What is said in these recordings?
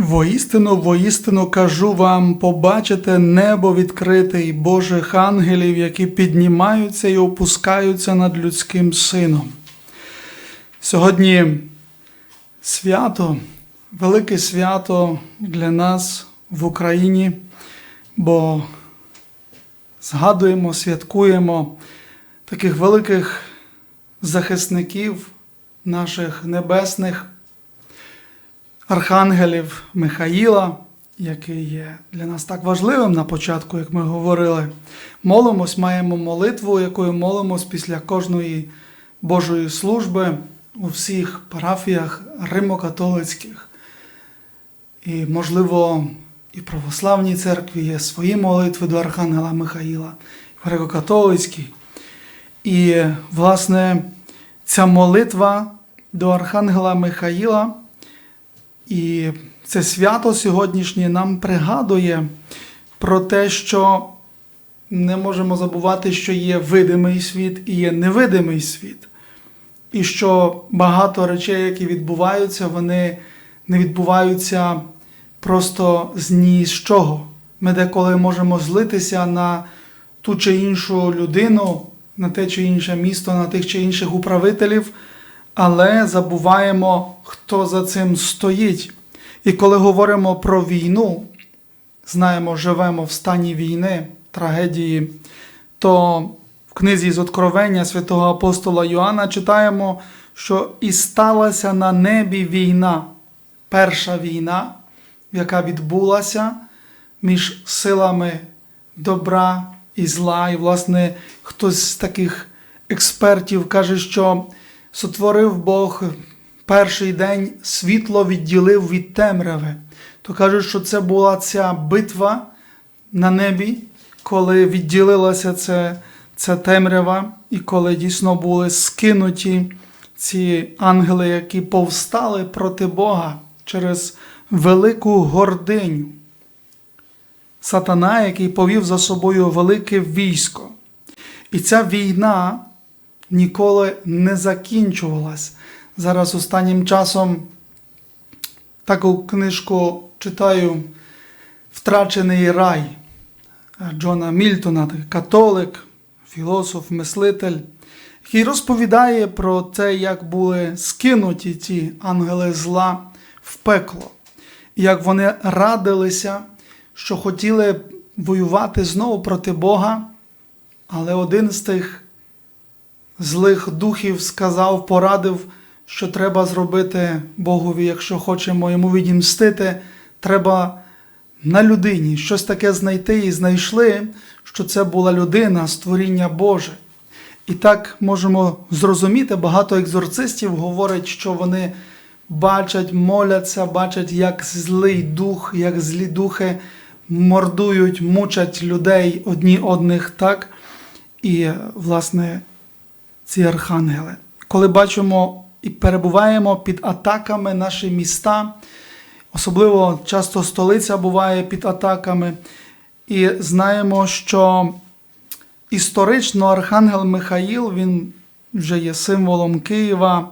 Воістину, воістину кажу вам, побачите небо відкрите і Божих ангелів, які піднімаються і опускаються над людським сином. Сьогодні свято, велике свято для нас в Україні, бо згадуємо, святкуємо таких великих захисників наших небесних архангелів Михаїла, який є для нас так важливим на початку, як ми говорили. Молимось, маємо молитву, якою молимось після кожної Божої служби у всіх парафіях римо-католицьких. І, можливо, і православній церкві є свої молитви до Архангела Михаїла, греко-католицькій. І, власне, ця молитва до Архангела Михаїла і це свято сьогоднішнє нам пригадує про те, що не можемо забувати, що є видимий світ і є невидимий світ. І що багато речей, які відбуваються, вони не відбуваються просто з ні з чого. Ми деколи можемо злитися на ту чи іншу людину, на те чи інше місто, на тих чи інших управителів, але забуваємо, хто за цим стоїть. І коли говоримо про війну, знаємо, живемо в стані війни, трагедії, то в книзі з Откровення святого апостола Йоанна читаємо, що і сталася на небі війна, перша війна, яка відбулася між силами добра і зла. І, власне, хтось з таких експертів каже, що сотворив Бог перший день світло відділив від темряви. То кажуть, що це була ця битва на небі, коли відділилася це, ця темрява, і коли дійсно були скинуті ці ангели, які повстали проти Бога через велику гординю. Сатана, який повів за собою велике військо. І ця війна ніколи не закінчувалась. Зараз останнім часом таку книжку читаю Втрачений рай Джона Мільтона, католик, філософ, мислитель, який розповідає про те, як були скинуті ті ангели зла в пекло, як вони радилися, що хотіли воювати знову проти Бога, але один з тих злих духів сказав, порадив що треба зробити Богові, якщо хочемо йому відімстити, треба на людині щось таке знайти і знайшли, що це була людина, створіння Боже. І так можемо зрозуміти, багато екзорцистів говорять, що вони бачать, моляться, бачать, як злий дух, як злі духи мордують, мучать людей одні одних так. І, власне, ці архангели. Коли бачимо і перебуваємо під атаками наші міста, особливо часто столиця буває під атаками. І знаємо, що історично Архангел Михаїл він вже є символом Києва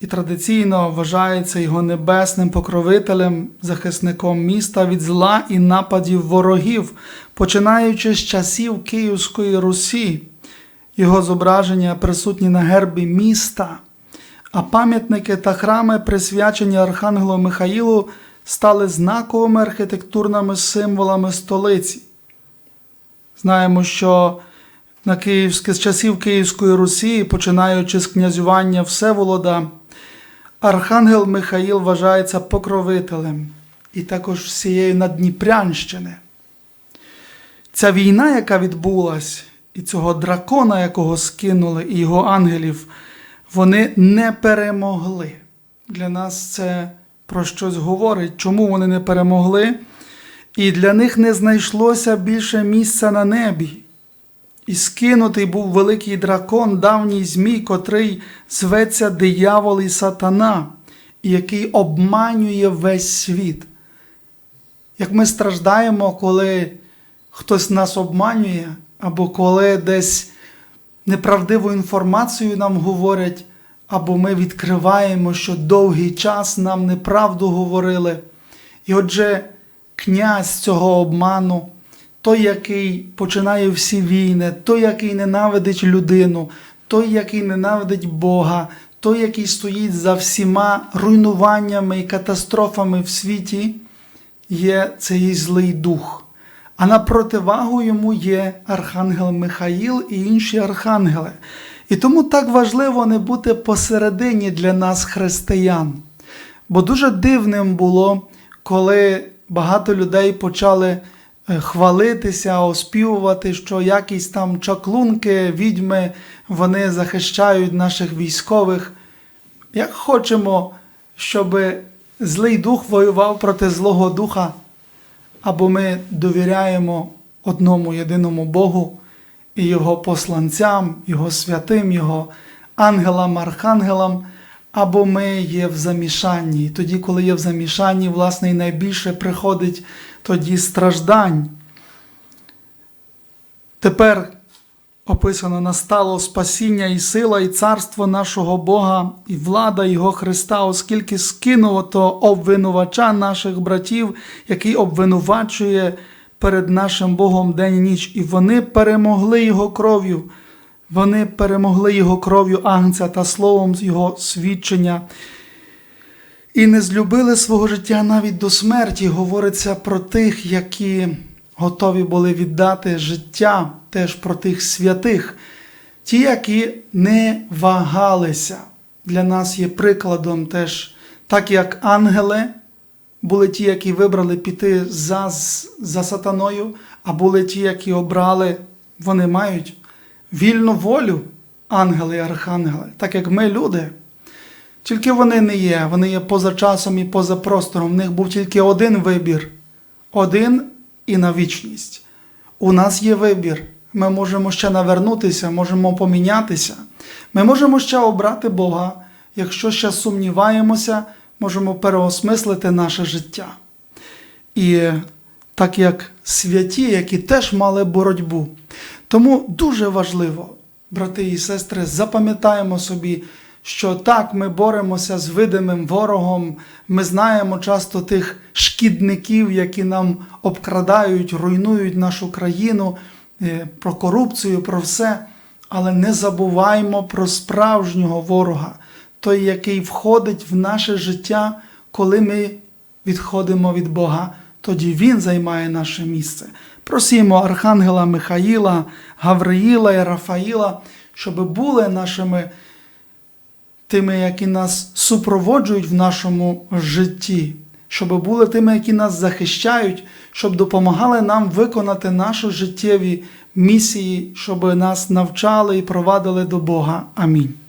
і традиційно вважається його небесним покровителем, захисником міста від зла і нападів ворогів, починаючи з часів Київської Русі. Його зображення присутні на гербі міста а пам'ятники та храми, присвячені Архангелу Михаїлу, стали знаковими архітектурними символами столиці. Знаємо, що на Київські, з часів Київської Русі, починаючи з князювання Всеволода, Архангел Михаїл вважається покровителем і також всієї Надніпрянщини. Ця війна, яка відбулась, і цього дракона, якого скинули, і його ангелів вони не перемогли. Для нас це про щось говорить, чому вони не перемогли, і для них не знайшлося більше місця на небі. І скинутий був великий дракон, давній Змій, котрий зветься диявол і сатана, який обманює весь світ. Як ми страждаємо, коли хтось нас обманює, або коли десь неправдиву інформацію нам говорять, або ми відкриваємо, що довгий час нам неправду говорили. І отже, князь цього обману, той, який починає всі війни, той, який ненавидить людину, той, який ненавидить Бога, той, який стоїть за всіма руйнуваннями і катастрофами в світі, є цей злий дух. А на противагу йому є архангел Михаїл і інші архангели. І тому так важливо не бути посередині для нас, християн. Бо дуже дивним було, коли багато людей почали е, хвалитися, оспівувати, що якісь там чаклунки, відьми, вони захищають наших військових. Як хочемо, щоб злий дух воював проти злого духа, або ми довіряємо одному єдиному Богу і Його посланцям, Його святим, Його ангелам, архангелам, або ми є в замішанні. І тоді, коли є в замішанні, власне, і найбільше приходить тоді страждань. Тепер описано настало спасіння і сила, і царство нашого Бога, і влада Його Христа, оскільки скинуто обвинувача наших братів, який обвинувачує перед нашим Богом день і ніч, і вони перемогли Його кров'ю. Вони перемогли Його кров'ю Агнця та словом Його свідчення. І не злюбили свого життя навіть до смерті. Говориться про тих, які готові були віддати життя теж про тих святих, ті, які не вагалися. Для нас є прикладом теж, так як ангели були ті, які вибрали піти за, за сатаною, а були ті, які обрали, вони мають вільну волю, ангели і архангели, так як ми люди. Тільки вони не є, вони є поза часом і поза простором. В них був тільки один вибір один і на вічність. У нас є вибір. Ми можемо ще навернутися, можемо помінятися. Ми можемо ще обрати Бога. Якщо ще сумніваємося, можемо переосмислити наше життя. І так як святі, які теж мали боротьбу. Тому дуже важливо, брати і сестри, запам'ятаємо собі, що так ми боремося з видимим ворогом, ми знаємо часто тих шкідників, які нам обкрадають, руйнують нашу країну, про корупцію, про все. Але не забуваймо про справжнього ворога, той, який входить в наше життя, коли ми відходимо від Бога, тоді Він займає наше місце. Просімо Архангела Михаїла, Гавриїла і Рафаїла, щоб були нашими тими, які нас супроводжують в нашому житті, щоб були тими, які нас захищають, щоб допомагали нам виконати наші життєві місії, щоб нас навчали і провадили до Бога. Амінь.